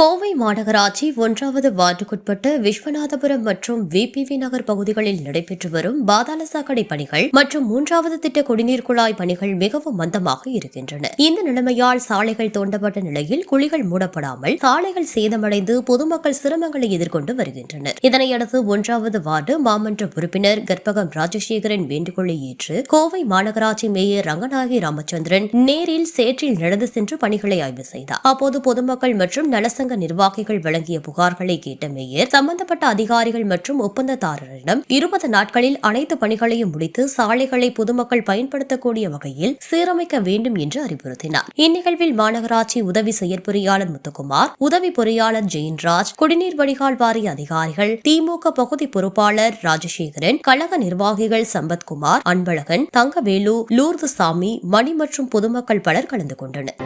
கோவை மாநகராட்சி ஒன்றாவது வார்டுக்குட்பட்ட விஸ்வநாதபுரம் மற்றும் விபிவி நகர் பகுதிகளில் நடைபெற்று வரும் பாதாள சாக்கடை பணிகள் மற்றும் மூன்றாவது திட்ட குடிநீர் குழாய் பணிகள் மிகவும் மந்தமாக இருக்கின்றன. இந்த நிலைமையால் சாலைகள் தோண்டப்பட்ட நிலையில் குழிகள் மூடப்படாமல் சாலைகள் சேதமடைந்து பொதுமக்கள் சிரமங்களை எதிர்கொண்டு வருகின்றனர். இதனையடுத்து ஒன்றாவது வார்டு மாமன்ற உறுப்பினர் கற்பகம் ராஜசேகரன் வேண்டுகோளை ஏற்று கோவை மாநகராட்சி மேயர் ரங்கநாயகி ராமச்சந்திரன் நேரில் சேற்றில் நடந்து சென்று பணிகளை ஆய்வு செய்தார். அப்போது பொதுமக்கள் மற்றும் நலசங்க நிர்வாகிகள் வழங்கிய புகார்களை கேட்ட மேயர் சம்பந்தப்பட்ட அதிகாரிகள் மற்றும் ஒப்பந்ததாரரிடம் இருபது நாட்களில் அனைத்து பணிகளையும் முடித்து சாலைகளை பொதுமக்கள் பயன்படுத்தக்கூடிய வகையில் சீரமைக்க வேண்டும் என்று அறிவுறுத்தினார். இந்நிகழ்வில் மாநகராட்சி உதவி செயற்பொறியாளர் முத்துக்குமார் உதவி பொறியாளர் ஜெயின்ராஜ் குடிநீர் வடிகால் வாரிய அதிகாரிகள் திமுக பகுதி பொறுப்பாளர் ராஜசேகரன் கழக நிர்வாகிகள் சம்பத்குமார் அன்பழகன் தங்கவேலு லூர்துசாமி மணி மற்றும் பொதுமக்கள் பலர் கலந்து கொண்டனர்.